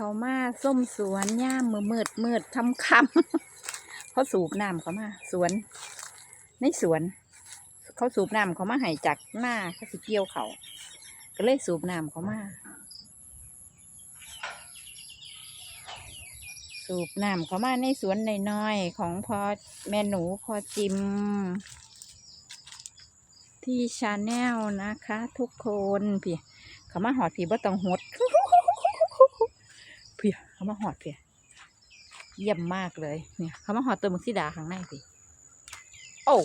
เขามาส้มสวนย่ามมือมืดมืดคำคำเขาสูบน้ำเขามา สวน ในสวน เขาสูบน้ำเขามาให้จากหน้าเขาสิเกี่ยวเขาก็เลยสูบน้ำเขามา สูบน้ำเขามาในสวนน้อยๆของพอแม่หนูพอจิม ที่ชาแนลนะคะ ทุกคนพี่เขามาหอดพี่บ่ต้องหด พี่เขามาหอดเพี่เยี่ยมมากเลย เนี่ย เขามาหอดตัวมึกซิดาข้างในพี่โอ้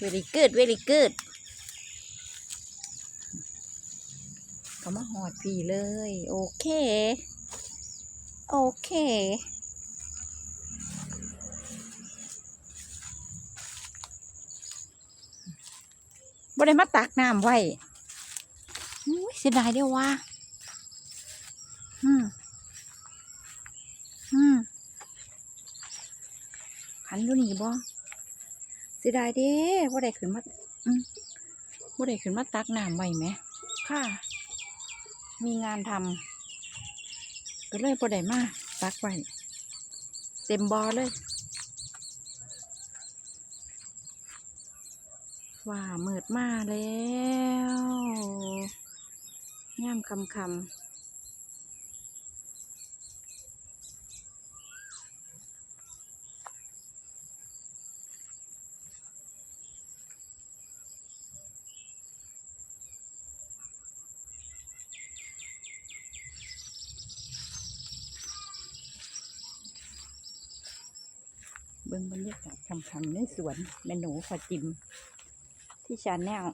very good very good เขามาหอดพี่เลย โอเค โอเคบ่ได้มาตักน้ำไว้เสียดายเดียวว่า อืมอืมหันอยู่นี่บ่เสียดายเด้บ่ได้ขึ้นมาอืมบ่ได้ขึ้นมาตักน้ำไว้ไหม ค่ะ มีงานทำก็เลยบ่ได้มาตักไว้เต็มบอเลย ว่ามืดมาแล้วย่ามคำคำ เบื้องบรรยากาศคำคำในสวนแม่หนูพอจิม ที่ชาแนล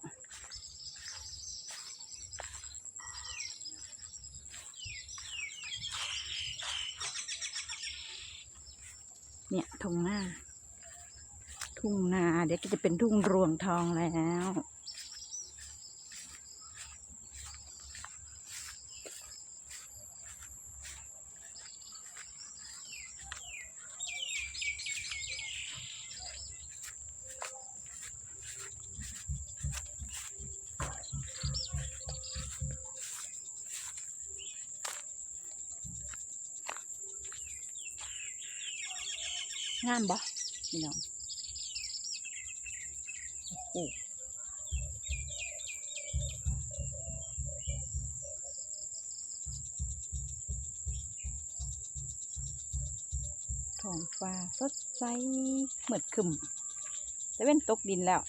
เนี่ยทุ่งหน้า ทุ่งนาเดี๋ยวก็จะเป็นทุ่งรวงทองแล้ว งามบ่พี่น้องโอ้โหท้องฟ้าสดใสเหมือดขึ้มแต่เป็นตกดินแล้ว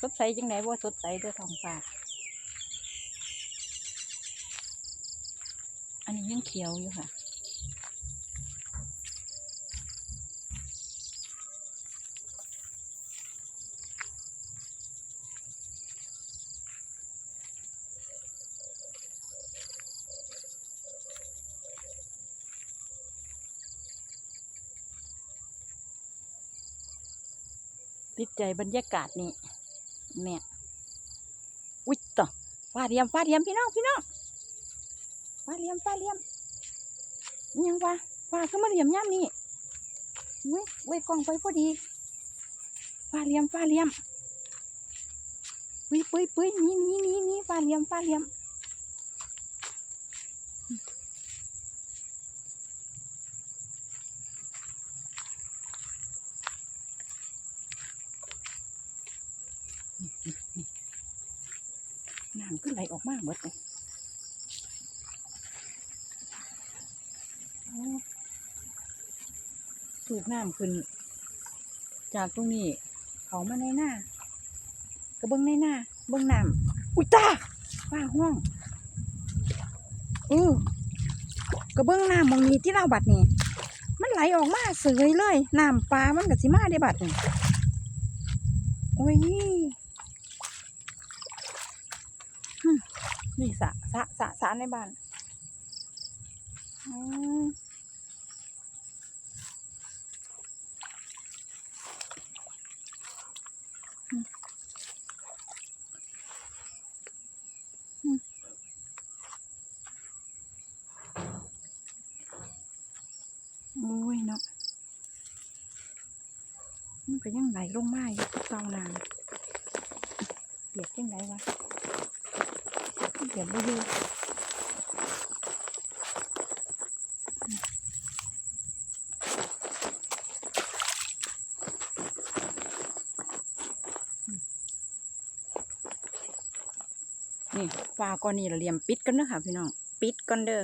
สดใสจังไหนว่าสดใสเด้วยท้องฟ้า อันนี้ยังเขียวอยู่ค่ะ ติดใจบรรยากาศนี่เนี่ยอุ๊ยต่อฟาเรียมฟาเรียมพี่น้องพี่น้องฟาเรียมฟาเรียมยังวะฟาขึ้นมาเรียมย่ำนี่เว้ยเว้ยกองไปพอดีฟาเรียมฟาเรียมปุ้ยปุ้ยปุ้ยนี่นี่นี่นี่ฟาเรียมฟาเรียม น้ำขึ้นไหลออกมากหมดเลยสูบน้ำขึ้น จากตรงนี้ เขามาในหน้ากระเบื้องในหน้า เบื้องน้ำอุ้ยจ้าป้าห้องอือกระเบื้องน้ำมองนี้ที่เราบัดนี่มันไหลออกมาเสยเลยน้ำปลามันกับสิมาได้บัดนี่โอ้ย นี่สระสระสระสะในบ้านอืมอืมอืมโอ้ยเนาะมันก็ยังไหลลงมาอยู่เตานานเปียกยังไงวะ เดี๋ยวไม่ดูนี่ปลาก้อนนี้เราเรียมปิดกันเด้อค่ะพี่น้อง ปิดก้อนเด้อ